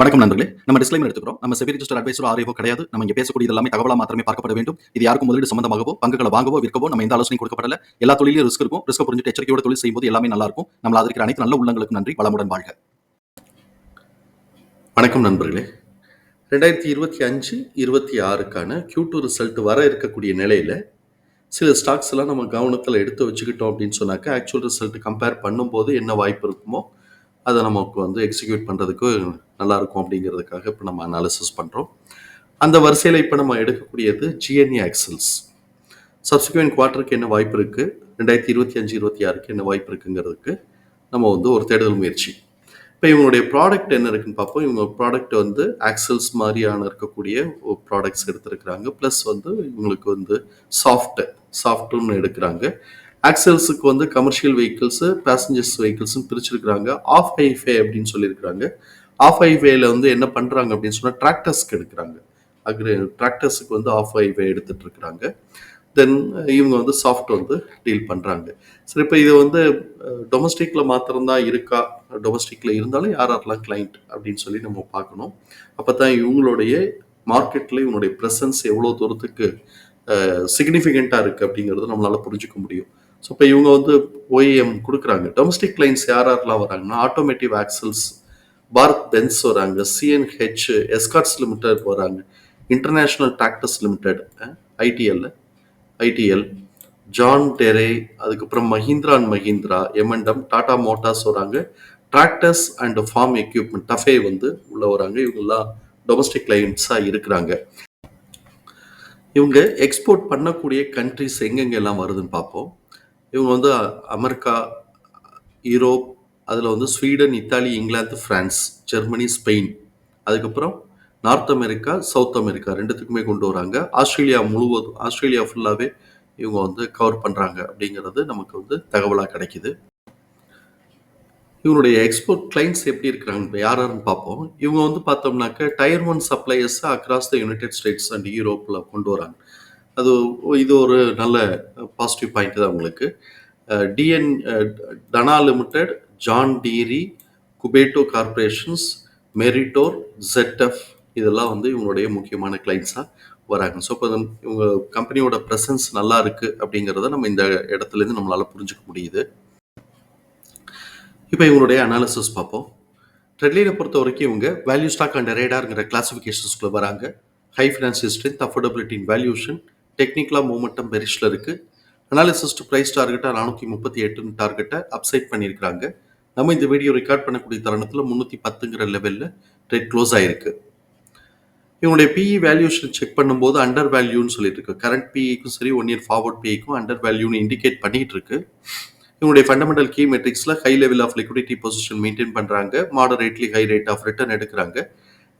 வணக்கம் நண்பர்களே. நம்ம டிஸ்க்ளைமர் எடுத்துக்கிறோம். நம்ம செபி ரிஜிஸ்டர் அட்வைசர் ஆரியோ கிடையாது. நம்ம இங்க பேசக்கூடிய எல்லாமே தகவலா மாத்திரமே பார்க்கப்பட வேண்டும். இது யாருக்கும் முதலீடு சம்பந்தமாகவோ பங்குகளை வாங்கவோ விற்கவோ நம்ம எந்த ஆலோசனை கொடுக்கப்படல. எல்லா தொழிலும் ரிஸ்க் இருக்கும். ரிஸ்க் புரிஞ்சுட்டு எச்சரிக்கையோட தொழில் செய்யும்போது எல்லாமே நல்லா இருக்கும். நம்ம அதற்கு அனைத்து நல்ல உள்ளங்களுக்கு நன்றி. வளமுடன் வாழ்க. வணக்கம் நண்பர்களே. ரெண்டாயிரத்தி இருபத்தி அஞ்சு இருபத்தி ஆறுக்கான கியூ டூ ரிசல்ட் வர இருக்கக்கூடிய நிலையில் சில ஸ்டாக்ஸ் எல்லாம் நம்ம கவனத்தில் எடுத்து வச்சுக்கிட்டோம் அப்படின்னு சொன்னாக்க ஆக்சுவல் ரிசல்ட் கம்பேர் பண்ணும்போது என்ன வாய்ப்பு இருக்குமோ அதை நமக்கு வந்து எக்ஸிக்யூட் பண்ணுறதுக்கு நல்லாயிருக்கும் அப்படிங்கிறதுக்காக இப்போ நம்ம அனாலிசிஸ் பண்ணுறோம் அந்த வரிசையில் இப்போ நம்ம எடுக்கக்கூடியது ஜிஎன்இ ஆக்சல்ஸ் சப்சிக்வெண்ட் குவார்ட்டருக்கு என்ன வாய்ப்பு இருக்குது ரெண்டாயிரத்தி இருபத்தி அஞ்சு இருபத்தி ஆறுக்கு என்ன வாய்ப்பு இருக்குங்கிறதுக்கு நம்ம வந்து ஒரு தேடுதல் முயற்சி. இப்போ இவங்களுடைய ப்ராடக்ட் என்ன இருக்குன்னு பார்ப்போம். இவங்க ப்ராடக்ட் வந்து ஆக்சல்ஸ் மாதிரியான இருக்கக்கூடிய ப்ராடக்ட்ஸ் எடுத்திருக்கிறாங்க. ப்ளஸ் வந்து இவங்களுக்கு வந்து சாஃப்ட் சாஃப்ட்னு எடுக்கிறாங்க. ஆக்சல்ஸுக்கு வந்து கமர்ஷியல் வெஹிக்கிள்ஸு பேசஞ்சர்ஸ் வெஹிக்கிள்ஸ்னு பிரிச்சிருக்கிறாங்க. ஆஃப் ஹைஃபே அப்படின்னு சொல்லியிருக்கிறாங்க. ஆஃப் ஹைவேல வந்து என்ன பண்ணுறாங்க அப்படின்னு சொன்னால் டிராக்டர்ஸ்க்கு எடுக்கிறாங்க. அக்ரி டிராக்டர்ஸுக்கு வந்து ஆஃப் ஹைவே எடுத்துட்டு இருக்கிறாங்க. தென் இவங்க வந்து சாஃப்ட் வந்து டீல் பண்ணுறாங்க சரி இப்போ இது வந்து டொமஸ்டிக்கில் மாத்திரம்தான் இருக்கா? டொமஸ்டிக்கில் இருந்தாலும் யார் யாரெல்லாம் கிளைண்ட் அப்படின்னு சொல்லி நம்ம பார்க்கணும். அப்போ தான் இவங்களுடைய மார்க்கெட்டில் இவங்களுடைய ப்ரெசன்ஸ் எவ்வளோ தூரத்துக்கு சிக்னிஃபிகண்ட்டாக இருக்குது அப்படிங்கிறது நம்மளால் புரிஞ்சுக்க முடியும். ஸோ இப்போ இவங்க வந்து ஓஏஎம் கொடுக்குறாங்க. டொமஸ்டிக் கிளைண்ட்ஸ் யார் யாரெல்லாம் வராங்கன்னா ஆட்டோமேட்டிவ் ஆக்சல்ஸ் பாரத் பென்ஸ் வராங்க சிஎன்ஹெச் எஸ்கார்ட்ஸ் லிமிடெட் வராங்க international tractors limited ITL ITL John Deere அதுக்கப்புறம் மஹிந்திரா அண்ட் மஹிந்திரா எம்என்டம் டாடா மோட்டார்ஸ் வராங்க tractors and farm equipment TAFE வந்து உள்ள வராங்க இவங்கெல்லாம் டொமஸ்டிக் கிளைண்ட்ஸாக இருக்கிறாங்க. இவங்க எக்ஸ்போர்ட் பண்ணக்கூடிய கண்ட்ரிஸ் எங்கெங்கெல்லாம் வருதுன்னு பார்ப்போம். இவங்க வந்து அமெரிக்கா யூரோப் அதில் வந்து Sweden Italy England France Germany Spain. அதுக்கப்புறம் நார்த் அமெரிக்கா சவுத் அமெரிக்கா ரெண்டுத்துக்குமே கொண்டு வராங்க. ஆஸ்திரேலியா முழுவதும் ஆஸ்திரேலியா ஃபுல்லாகவே இவங்க வந்து கவர் பண்ணுறாங்க அப்படிங்கிறது நமக்கு வந்து தகவலாக கிடைக்குது. இவங்களுடைய எக்ஸ்போர்ட் கிளைண்ட்ஸ் எப்படி இருக்கிறாங்க இப்போ யாருன்னு பார்ப்போம். இவங்க வந்து பார்த்தோம்னாக்க tier one சப்ளையர்ஸை across the united states and யூரோப்பில் கொண்டு வராங்க. அது இது ஒரு நல்ல பாசிட்டிவ் பாயிண்ட் தான் உங்களுக்கு. TN Dana limited John Deere Kubota corporations Meritor ZF இதெல்லாம் வந்து இவங்களுடைய முக்கியமான கிளைண்ட்ஸாக வராங்க. ஸோ இப்போ இவங்க கம்பெனியோட ப்ரெசன்ஸ் நல்லா இருக்குது அப்படிங்கிறத நம்ம இந்த இடத்துலேருந்து நம்மளால் புரிஞ்சுக்க முடியுது. இப்போ இவங்களுடைய அனாலிசிஸ் பார்ப்போம். ட்ரெட்லைனை பொறுத்த வரைக்கும் இவங்க வேல்யூ ஸ்டாக் அண்ட் ரேடாருங்கிற கிளாஸிஃபிகேஷன்ஸ்குள்ளே வராங்க. High financial strength affordability in valuation டெக்னிக்கலாக மூமெண்டம் பெரிஷில் இருக்குது அனாலிசிஸ் டு ப்ரைஸ் டார்கெட்டாக நானூற்றி முப்பத்தி எட்டுன்னு டார்கெட்டை அப்சைட் பண்ணியிருக்கிறாங்க. நம்ம இந்த வீடியோ ரெக்கார்ட் பண்ணக்கூடிய தருணத்தில் முந்நூற்றி பத்துங்கிற லெவலில் ட்ரேட் க்ளோஸ் ஆகிருக்கு இவங்களுடைய பிஇ வேல்யூஷன் செக் பண்ணும்போது அண்டர் வேல்யூன்னு சொல்லிட்டு இருக்கு கரண்ட் பிஇக்கும் சரி ஒன் இயர் ஃபார்வர்ட் பிஇக்கும் அண்டர் வேல்யூன்னு இண்டிகேட் பண்ணிட்டு இருக்கு இவங்களுடைய fundamental key மெட்ரிக்ஸில் high level of liquidity position maintain பண்ணுறாங்க moderately high rate of return எடுக்கிறாங்க.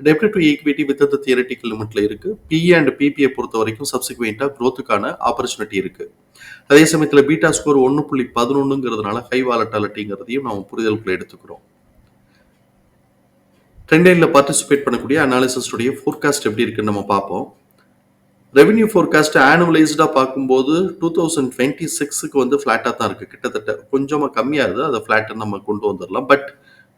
டெப்ட் to equity with the theoretical லிமிட்ல இருக்கு. பிஏ அண்ட் பிபிஐ பொறுத்த வரைக்கும் சப்சிக்வெண்ட்டாக க்ரோத்துக்கான ஆப்பர்ச்சுனிட்டி இருக்கு. அதே சமயத்தில் பீட்டா ஸ்கோர் ஒன்று புள்ளி பதினொன்றுங்கிறதுனால ஹை வாலட்டாலிட்டிங்கிறதையும் நம்ம புரிதலுக்குள்ள எடுத்துக்கிறோம். ட்ரெண்டைனில் பார்ட்டிசிபேட் பண்ணக்கூடிய அனாலிசிஸ்டுடைய ஃபோர்காஸ்ட் எப்படி இருக்குன்னு நம்ம பார்ப்போம். ரெவென்யூ ஃபோர்காஸ்ட் ஆனுவலைஸ்டாக பார்க்கும்போது டூ தௌசண்ட் டுவெண்ட்டி சிக்ஸுக்கு வந்து ஃப்ளாட்டாக தான் இருக்குது கிட்டத்தட்ட கொஞ்சமாக கம்மியாகுது அதை ஃப்ளாட்டை நம்ம கொண்டு வந்துடலாம் பட்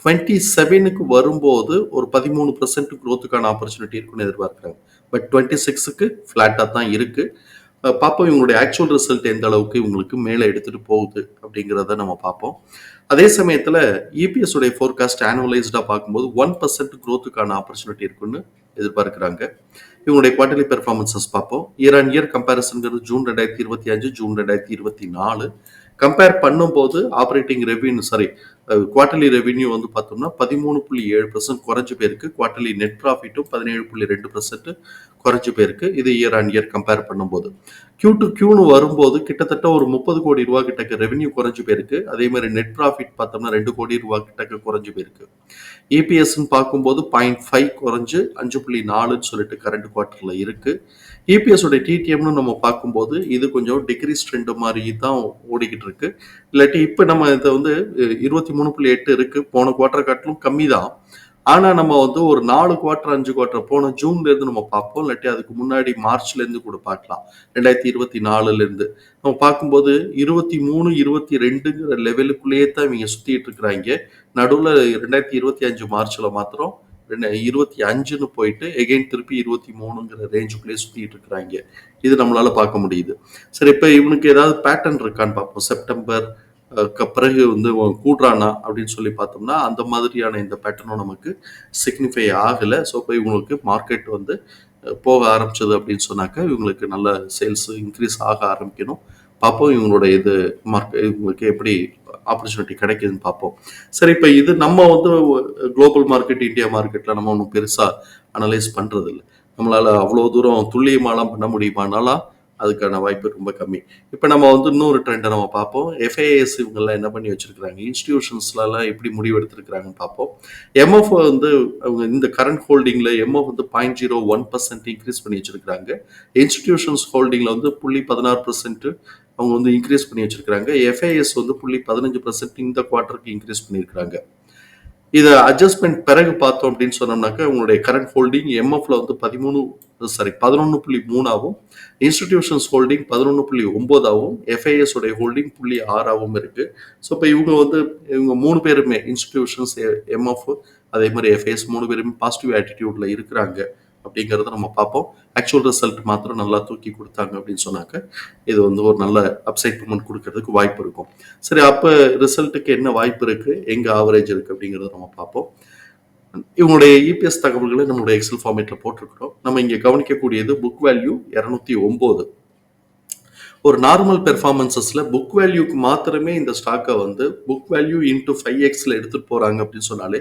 டுவெண்ட்டி செவனுக்கு வரும்போது ஒரு பதிமூணு பர்சன்ட் க்ரோத்துக்கான ஆப்பர்ச்சுனிட்டி இருக்குன்னு எதிர்பார்க்குறாங்க. பட் டுவெண்ட்டி சிக்ஸுக்கு ஃப்ளாட்டாக தான் இருக்குது பார்ப்போம் இவங்களுடைய ஆக்சுவல் ரிசல்ட் எந்த அளவுக்கு இவங்களுக்கு மேலே எடுத்துகிட்டு போகுது அப்படிங்கிறத நம்ம பார்ப்போம் அதே சமயத்தில் இபிஎஸ் உடைய ஃபோர்காஸ்ட் ஆனுவலைஸ்டாக பார்க்கும்போது ஒன் பர்சன்ட் க்ரோத்துக்கான ஆப்பர்ச்சுனிட்டி இருக்குன்னு எதிர்பார்க்குறாங்க. இவங்களுடைய குவார்டர்லி பெர்ஃபார்மன்சஸ் பார்ப்போம் இயர் அண்ட் இயர் கம்பேரிசன்கிறது ஜூன் ரெண்டாயிரத்தி இருபத்தி அஞ்சு ஜூன் ரெண்டாயிரத்தி இருபத்தி நாலு. கம்பேர் பண்ணும்போது operating revenue sorry quarterly revenue வந்து பார்த்தோம்னா பதிமூணு புள்ளி ஏழு பர்சன்ட் குறைஞ்சு போயிருக்கு குவார்டர்லி நெட் ப்ராஃபிட்டும் பதினேழு புள்ளி ரெண்டு பர்சன்ட் குறைஞ்சு போயிருக்கு இது இயர் ஆன் இயர் கம்பேர் பண்ணும்போது. கியூ டு கியூனு வரும்போது கிட்டத்தட்ட ஒரு முப்பது கோடி ரூபா கிட்டக்கு ரெவென்யூ குறைஞ்சு போயிருக்கு அதே மாதிரி நெட் ப்ராஃபிட் பார்த்தோம்னா ரெண்டு கோடி ரூபா கிட்டக்கு குறைஞ்சு போயிருக்கு இபிஎஸ்ன்னு பார்க்கும்போது பாயிண்ட் ஃபைவ் குறைஞ்சு அஞ்சு புள்ளி நாலுன்னு சொல்லிட்டு கரண்ட் குவார்ட்டரில் இருக்கு. இபிஎஸ் உடைய டிடிஎம்னு நம்ம பார்க்கும்போது இது கொஞ்சம் டிகிரி ட்ரெண்ட் மாதிரி தான் ஓடிக்கிட்டு இருக்கு. இல்லாட்டி இப்போ நம்ம இதை வந்து இருபத்தி மூணு புள்ளி எட்டு இருக்கு. போன குவார்டர் காட்டிலும் கம்மி தான் ஆனா நம்ம வந்து ஒரு நாலு குவார்டர் அஞ்சு குவார்டர் போன ஜூன்ல இருந்து நம்ம பார்ப்போம். இல்லாட்டி அதுக்கு முன்னாடி மார்ச்ல இருந்து கூட பார்க்கலாம். ரெண்டாயிரத்தி இருபத்தி நாலுல இருந்து நம்ம பார்க்கும்போது இருபத்தி மூணு இருபத்தி ரெண்டுங்கிற லெவலுக்குள்ளேயே தான் இவங்க சுத்திட்டு இருக்கிறாங்க. நடுவில் ரெண்டாயிரத்தி இருபத்தி அஞ்சு மார்ச்ல மாத்திரம் இருபத்தி அஞ்சுன்னு போயிட்டு எகைன் திருப்பி இருபத்தி மூணுங்கிற ரேஞ்சுக்குள்ளேயே சுற்றிட்டு இருக்கிறாங்க. இது நம்மளால பார்க்க முடியுது. சரி இப்போ இவனுக்கு ஏதாவது பேட்டர்ன் இருக்கான்னு பார்ப்போம். செப்டம்பர் பிறகு வந்து கூடுறானா அப்படின்னு சொல்லி பார்த்தோம்னா அந்த மாதிரியான இந்த பேட்டர்னும் நமக்கு சிக்னிஃபை ஆகலை. ஸோ இப்போ இவங்களுக்கு மார்க்கெட் வந்து போக ஆரம்பிச்சது அப்படின்னு சொன்னாக்கா இவங்களுக்கு நல்ல சேல்ஸ் இன்க்ரீஸ் ஆக ஆரம்பிக்கணும். பார்ப்போம் இவங்களோட இது மார்க்கெட் இவங்களுக்கு எப்படி ஆப்பர்ச்சுனிட்டி கிடைக்குதுன்னு பார்ப்போம். சரி இப்போ இது நம்ம வந்து குளோபல் மார்க்கெட் இந்தியா மார்க்கெட்டில் நம்ம ஒன்றும் பெருசாக அனலைஸ் பண்ணுறதில்ல நம்மளால் அவ்வளோ தூரம் துல்லியமாலாம் பண்ண முடியுமானாலாம் அதுக்கான வாய்ப்பு ரொம்ப கம்மி. இப்போ நம்ம வந்து இன்னொரு ட்ரெண்டை நம்ம பார்ப்போம். எஃப்ஐஎஸ் இவங்கெல்லாம் என்ன பண்ணி வச்சிருக்கிறாங்க? இன்ஸ்டிடியூஷன்ஸ்லாம் எப்படி முடிவெடுத்திருக்கிறாங்கன்னு பார்ப்போம். எம்எஃப் வந்து அவங்க இந்த கரண்ட் ஹோல்டிங்கில் எம்எஃப் வந்து point zero one percent increase பண்ணி வச்சிருக்கிறாங்க. இன்ஸ்டிடியூஷன்ஸ் ஹோல்டிங்கில் வந்து புள்ளி பதினாறு பர்சன்ட் அவங்க வந்து இன்க்ரீஸ் பண்ணி வச்சிருக்கிறாங்க. எஃப்ஐஎஸ் வந்து புள்ளி பதினஞ்சு பர்சன்ட் இந்த குவார்ட்டருக்கு இன்க்ரீஸ் பண்ணியிருக்கிறாங்க. இதை அட்ஜஸ்ட்மெண்ட் பிறகு பார்த்தோம் அப்படின்னு சொன்னோம்னாக்கா உங்களுடைய கரண்ட் ஹோல்டிங் எம்எஃப்ல வந்து பதிமூணு சாரி பதினொன்று புள்ளி மூணாவும் இன்ஸ்டிடியூஷன்ஸ் ஹோல்டிங் பதினொன்று புள்ளி ஒம்போதாவும் எஃப்ஐஎஸ் உடைய ஹோல்டிங் புள்ளி ஆறாவும் இருக்கு. ஸோ இப்போ இவங்க வந்து இவங்க மூணு பேருமே இன்ஸ்டிடியூஷன்ஸ் எம்எஃப் அதே மாதிரி எஃப்ஐஎஸ் மூணு பேருமே பாசிட்டிவ் ஆட்டிடியூட்ல இருக்கிறாங்க. அப்படிங்கிறத நம்ம பார்ப்போம். ஆக்சுவல் ரிசல்ட் மாத்திரம் நல்லா தூக்கி கொடுத்தாங்க அப்படின்னு சொன்னாக்க இது வந்து ஒரு நல்ல அப்சைட் மூமெண்ட் கொடுக்கறதுக்கு வாய்ப்பு இருக்கும். சரி அப்போ ரிசல்ட்டுக்கு என்ன வாய்ப்பு இருக்குது எங்கே ஆவரேஜ் இருக்குது அப்படிங்கிறத நம்ம பார்ப்போம். இவங்களுடைய இபிஎஸ் தகவல்களை நம்மளுடைய எக்ஸல் ஃபார்மேட்டில் போட்டிருக்கிறோம். நம்ம இங்கே கவனிக்கக்கூடியது புக் வேல்யூ இரநூத்தி ஒம்பது. ஒரு நார்மல் பெர்ஃபார்மன்சஸில் புக் வேல்யூக்கு மாத்திரமே இந்த ஸ்டாக்கை வந்து புக் வேல்யூ இன்ட்டு ஃபைவ் எக்ஸில் எடுத்துகிட்டு போகிறாங்க அப்படின்னு சொன்னாலே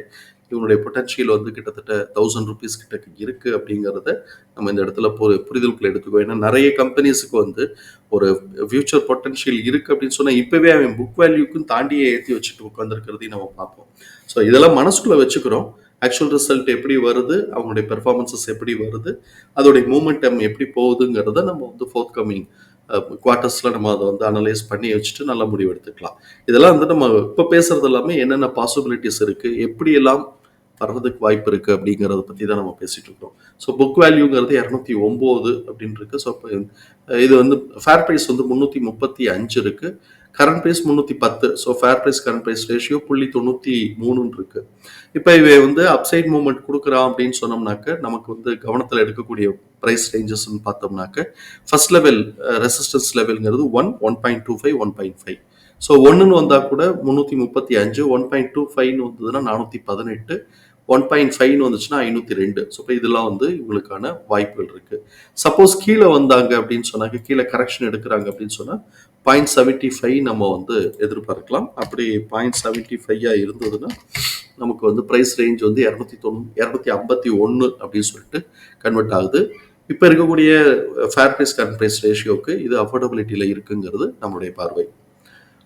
இவனுடைய பொட்டன்ஷியல் வந்து கிட்டத்தட்ட தௌசண்ட் ருபீஸ் கிட்ட இருக்கு அப்படிங்கிறத நம்ம இந்த இடத்துல ஒரு புரிதலுக்குள்ள எடுத்துக்கோ ஏன்னா நிறைய கம்பெனிஸுக்கு வந்து ஒரு ஃபியூச்சர் பொட்டன்ஷியல் இருக்கு அப்படின்னு சொன்னா இப்பவே அவன் புக் வேல்யூக்கும் தாண்டியே ஏற்றி வச்சுட்டு உட்காந்துருக்கிறதையும் நம்ம பார்ப்போம். ஸோ இதெல்லாம் மனசுக்குள்ள வச்சுக்கிறோம். ஆக்சுவல் ரிசல்ட் எப்படி வருது? அவங்களுடைய பெர்ஃபார்மன்சஸ் எப்படி வருது? அதோடைய மூமெண்டம் எப்படி போகுதுங்கிறத நம்ம வந்து ஃபோர்த் கம்மிங் குவார்ட்டர்ஸில் நம்ம அதை வந்து அனலைஸ் பண்ணி வச்சுட்டு நல்ல முடிவு எடுத்துக்கலாம். இதெல்லாம் வந்து நம்ம இப்போ பேசுறது எல்லாமே என்னென்ன பாசிபிலிட்டிஸ் இருக்குது எப்படியெல்லாம் வர்றதுக்கு வாய்ப்பு இருக்குது அப்படிங்கிறத பற்றி தான் நம்ம பேசிட்டு இருக்கோம் ஸோ புக் வேல்யூங்கிறது இரநூத்தி ஒம்பது அப்படின்னு இருக்கு. ஸோ இப்போ இது வந்து ஃபேர் ப்ரைஸ் வந்து முந்நூற்றி முப்பத்தி அஞ்சு இருக்கு. கரண்ட் ப்ரைஸ் முந்நூற்றி பத்து. So fair price current price ratio புள்ளி தொண்ணூற்றி மூணுன்னு இருக்கு. இப்போ இவை வந்து அப்சைட் மூவ்மெண்ட் கொடுக்குறான் அப்படின்னு சொன்னோம்னாக்க நமக்கு வந்து கவனத்தில் எடுக்கக்கூடிய ப்ரைஸ் ரேஞ்சஸ்ன்னு பார்த்தோம்னாக்க first level resistance லெவல்ங்கிறது one one point two five one point five so ஒன்றுன்னு வந்தால் கூட முந்நூற்றி முப்பத்தி அஞ்சு ஒன் பாயிண்ட் டூ ஃபைவ்னு வந்ததுன்னா நானூற்றி பதினெட்டு. ஒன் பாயிண்ட் ஃபைவ்னு வந்துச்சுன்னா ஐநூற்றி ரெண்டு. ஸோ இப்போ இதெல்லாம் வந்து இவங்களுக்கான வாய்ப்புகள் இருக்குது சப்போஸ் கீழே வந்தாங்க அப்படின்னு சொன்னாங்க கீழே கரெக்ஷன் எடுக்கிறாங்க அப்படின்னு சொன்னால் பாயிண்ட் செவன்ட்டி ஃபைவ் நம்ம வந்து எதிர்பார்க்கலாம். அப்படி பாயிண்ட் செவன்ட்டி ஃபைவாக இருந்ததுன்னா நமக்கு வந்து ப்ரைஸ் ரேஞ்ச் வந்து இரநூத்தி தொண்ணூ இரநூத்தி ஐம்பத்தி ஒன்று அப்படின்னு சொல்லிட்டு கன்வெர்ட் ஆகுது. இப்போ இருக்கக்கூடிய ஃபேர் ப்ரைஸ் கரண்ட் ப்ரைஸ் ரேஷியோக்கு இது அஃபோர்டபிலிட்டியில் இருக்குங்கிறது நம்மளுடைய பார்வை.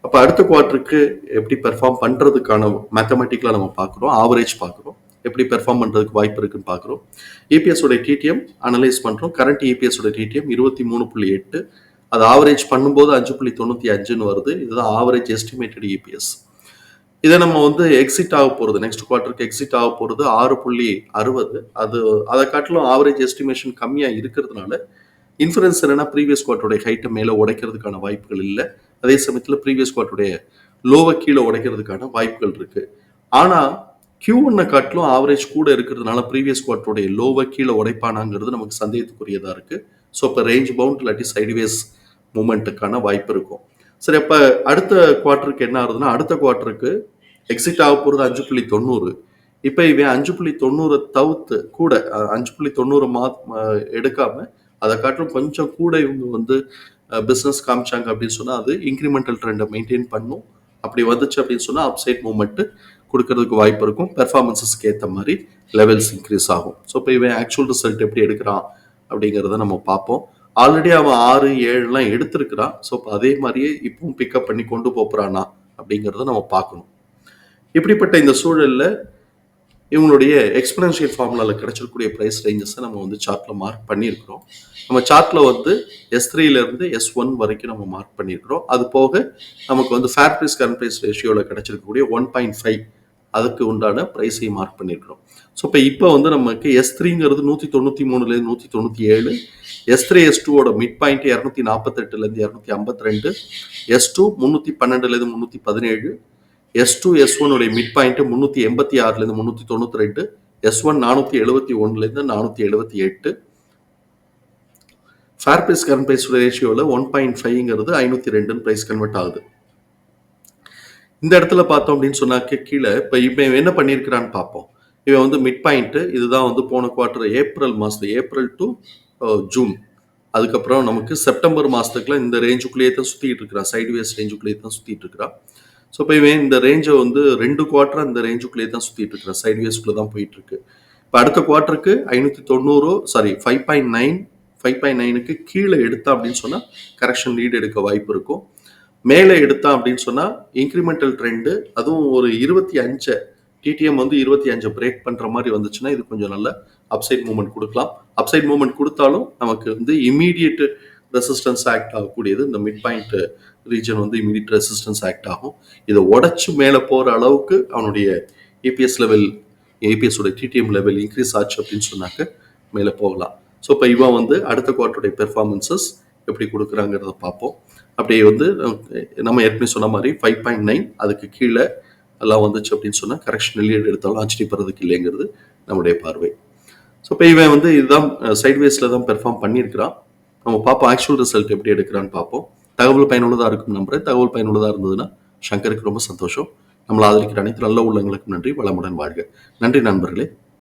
அப்போ அடுத்த குவார்ட்டருக்கு எப்படி பெர்ஃபார்ம் பண்ணுறதுக்கான மேத்தமெட்டிக்கலாக நம்ம பார்க்குறோம் ஆவரேஜ் பார்க்குறோம். எப்படி பெர்ஃபார்ம் பண்ணுறதுக்கு வாய்ப்பு இருக்குன்னு பார்க்குறோம். EPS உடைய டிடிஎம் அனலைஸ் பண்ணுறோம் கரண்ட் EPS உடைய டிடிஎம் இருபத்தி மூணு புள்ளி எட்டு. அது ஆவரேஜ் பண்ணும்போது அஞ்சு புள்ளி தொண்ணூற்றி அஞ்சுன்னு வருது. இதுதான் ஆவரேஜ் எஸ்டிமேட்டட் இபிஎஸ் இதை நம்ம வந்து எக்ஸிட் ஆக போகிறது நெக்ஸ்ட் குவார்ட்டருக்கு எக்ஸிட் ஆக போகிறது ஆறு புள்ளி அறுபது. அது அதை காட்டிலும் ஆவரேஜ் எஸ்டிமேஷன் கம்மியாக இருக்கிறதுனால இன்ஃபுரன்ஸ் என்னன்னா ப்ரீவியஸ் குவார்ட்டருடைய ஹைட்டை மேலே உடைக்கிறதுக்கான வாய்ப்புகள் இல்லை. அதே சமயத்தில் ப்ரீவியஸ் குவார்ட்டருடைய லோவை கீழே உடைக்கிறதுக்கான வாய்ப்புகள் இருக்குது ஆனால் கியூ ஒன்னை காட்டிலும் ஆவரேஜ் கூட இருக்கிறதுனால ப்ரீவியஸ் குவார்ட்டருடைய லோவை கீழே உடைப்பானாங்கிறது நமக்கு சந்தேகத்துக்குரியதாக இருக்குது ஸோ இப்போ ரேஞ்ச் பவுண்ட் இல்லாட்டி சைடுவேஸ் மூமெண்ட்டுக்கான வாய்ப்பு இருக்கும். சரி அப்போ அடுத்த குவார்ட்டருக்கு என்ன ஆகுதுன்னா அடுத்த குவார்ட்டருக்கு எக்ஸிட் ஆக போகிறது அஞ்சு புள்ளி தொண்ணூறு. இப்போ இவன் அஞ்சு புள்ளி தொண்ணூறை தவிர்த்து கூட அஞ்சு புள்ளி தொண்ணூறு மா எடுக்காமல் எடுக்காம அதை காட்டிலும் கொஞ்சம் கூட இவங்க வந்து பிஸ்னஸ் காமிச்சாங்க அப்படின்னு சொன்னால் அது இன்க்ரிமெண்டல் ட்ரெண்டை மெயின்டைன் பண்ணும். அப்படி வந்துச்சு அப்படின்னு சொன்னால் அப்சைட் மூமெண்ட்டு கொடுக்கறதுக்கு வாய்ப்பு இருக்கும். பெர்ஃபார்மன்ஸஸ்க்கு ஏற்ற மாதிரி லெவல்ஸ் இன்க்ரீஸ் ஆகும். ஸோ இப்போ இவன் ஆக்சுவல் ரிசல்ட் எப்படி எடுக்கிறான் அப்படிங்கிறத நம்ம பார்ப்போம். ஆல்ரெடி அவன் ஆறு ஏழுலாம் எடுத்திருக்கிறான். ஸோ இப்போ அதே மாதிரியே இப்பவும் பிக்கப் பண்ணி கொண்டு போகிறானா அப்படிங்கிறத நம்ம பார்க்கணும். இப்படிப்பட்ட இந்த சூழலில் இவங்களுடைய எக்ஸ்பனன்ஷியல் ஃபார்முலாவில் கிடைச்சிருக்கூடிய ப்ரைஸ் ரேஞ்சஸை நம்ம வந்து சார்ட்டில் மார்க் பண்ணியிருக்கிறோம். நம்ம சார்ட்டில் வந்து எஸ் த்ரீலேருந்து எஸ் ஒன் வரைக்கும் நம்ம மார்க் பண்ணியிருக்கிறோம். அது போக நமக்கு வந்து ஃபேர் ப்ரைஸ் கரண்ட் ப்ரைஸ் ரேஷியோவில் கிடைச்சிருக்கக்கூடிய ஒன் பாயிண்ட் ஃபைவ் அதுக்கு உண்டான ப்ரைஸையும் மார்க் பண்ணியிருக்கிறோம். ஸோ இப்போ இப்போ வந்து நமக்கு எஸ் த்ரீங்கிறது நூற்றி தொண்ணூற்றி மூணுலேருந்து நூற்றி தொண்ணூற்றி ஏழு எஸ் த்ரீ எஸ் டூவோட மிட் பாயிண்ட் இரநூத்தி நாற்பத்தெட்டுலேருந்து இரநூத்தி ஐம்பத்தி ரெண்டு எஸ் டூ முந்நூற்றி பன்னெண்டுலேருந்து முந்நூற்றி பதினேழு எஸ் டூ எஸ் ஒனுடைய மிட் பாயிண்ட்டு முந்நூற்றி எண்பத்தி ஆறுலேருந்து முந்நூற்றி தொண்ணூற்றி ரெண்டு எஸ் ஒன் நானூற்றி எழுபத்தி ஒன்றுலேருந்து நானூற்றி எழுபத்தி எட்டு. ஃபேர் பிரைஸ் கரண்ட் பிரைஸ் ரேஷியோவில் ஒன் பாயிண்ட் ஃபைவ்ங்கிறது ஐநூற்றி ரெண்டுன்னு ப்ரைஸ் கன்வெர்ட் ஆகுது. இந்த இடத்துல பார்த்தோம் அப்படின்னு சொன்னாக்க கீழே இப்போ இவன் என்ன பண்ணியிருக்கிறான்னு பார்ப்போம். இவன் வந்து மிட் பாயிண்ட்டு இதுதான் வந்து போன குவார்ட்டர் ஏப்ரல் மாதம் ஏப்ரல் டு ஜூன் அதுக்கப்புறம் நமக்கு செப்டம்பர் மாதத்துக்குலாம் இந்த ரேஞ்சுக்குள்ளேயே தான் சுற்றிட்டு இருக்கிறான். சைட்வேஸ் ரேஞ்சுக்குள்ளேயே தான் சுற்றிட்டு இருக்கிறான். ஸோ இப்போ இவன் இந்த ரேஞ்சை வந்து ரெண்டு குவார்ட்டர் அந்த ரேஞ்சுக்குள்ளேயே தான் சுற்றிட்டு இருக்கிறான். சைட்வேஸ்க்குள்ளே தான் போயிட்டு இருக்கு. இப்போ அடுத்த குவார்ட்டருக்கு ஐநூற்றி தொண்ணூறு sorry five point nine five point நைனுக்கு கீழே எடுத்தா அப்படின்னு சொன்னால் கரெக்ஷன் லீட் எடுக்க வாய்ப்பு இருக்கும். மேலே எடுத்தான் அப்படின்னு சொன்னால் இன்க்ரிமெண்டல் ட்ரெண்டு அதுவும் ஒரு இருபத்தி அஞ்சை டிடிஎம் வந்து இருபத்தி அஞ்சை பிரேக் பண்ணுற மாதிரி வந்துச்சுன்னா இது கொஞ்சம் நல்ல அப்சைட் மூவ்மெண்ட் கொடுக்கலாம். அப்சைட் மூவ்மெண்ட் கொடுத்தாலும் நமக்கு வந்து இமீடியட் ரெசிஸ்டன்ஸ் ஆக்ட் ஆகக்கூடியது. இந்த மிட் பாயிண்ட் ரீஜன் வந்து இமீடியட் ரெசிஸ்டன்ஸ் ஆக்ட் ஆகும். இதை உடச்சி மேலே போகிற அளவுக்கு அவனுடைய ஏபிஎஸ் லெவல் ஏபிஎஸ் உடைய டிடிஎம் லெவல் இன்க்ரீஸ் ஆச்சு அப்படின்னு சொன்னாக்க மேலே போகலாம். ஸோ இப்போ இவன் வந்து அடுத்த குவார்ட்டருடைய பெர்ஃபார்மன்சஸ் எப்படி கொடுக்குறாங்கிறத பார்ப்போம். அப்படியே வந்து நம்ம ஏற்கனவே சொன்ன மாதிரி ஃபைவ் பாயிண்ட் நைன் அதுக்கு கீழே எல்லாம் வந்துச்சு அப்படின்னு சொன்னால் கரெக்ஷன் லீட் எடுத்தாலும் ஆச்சரியப்படுறதுக்கு இல்லைங்கிறது நம்முடைய பார்வை. ஸோ இப்போ இவன் வந்து இதுதான் சைட்வேஸில் தான் பெர்ஃபார்ம் பண்ணியிருக்கிறான். நம்ம பார்ப்போம் ஆக்சுவல் ரிசல்ட் எப்படி எடுக்கிறான்னு பார்ப்போம். தகவல் பயனுள்ளதாக இருக்கும் நம்புறேன். தகவல் பயனுள்ளதாக இருந்ததுன்னா சங்கருக்கு ரொம்ப சந்தோஷம். நம்மளை ஆதரிக்கிற அனைத்து நல்ல உள்ளங்களுக்கும் நன்றி. வளமுடன் வாழ்க. நன்றி நண்பர்களே.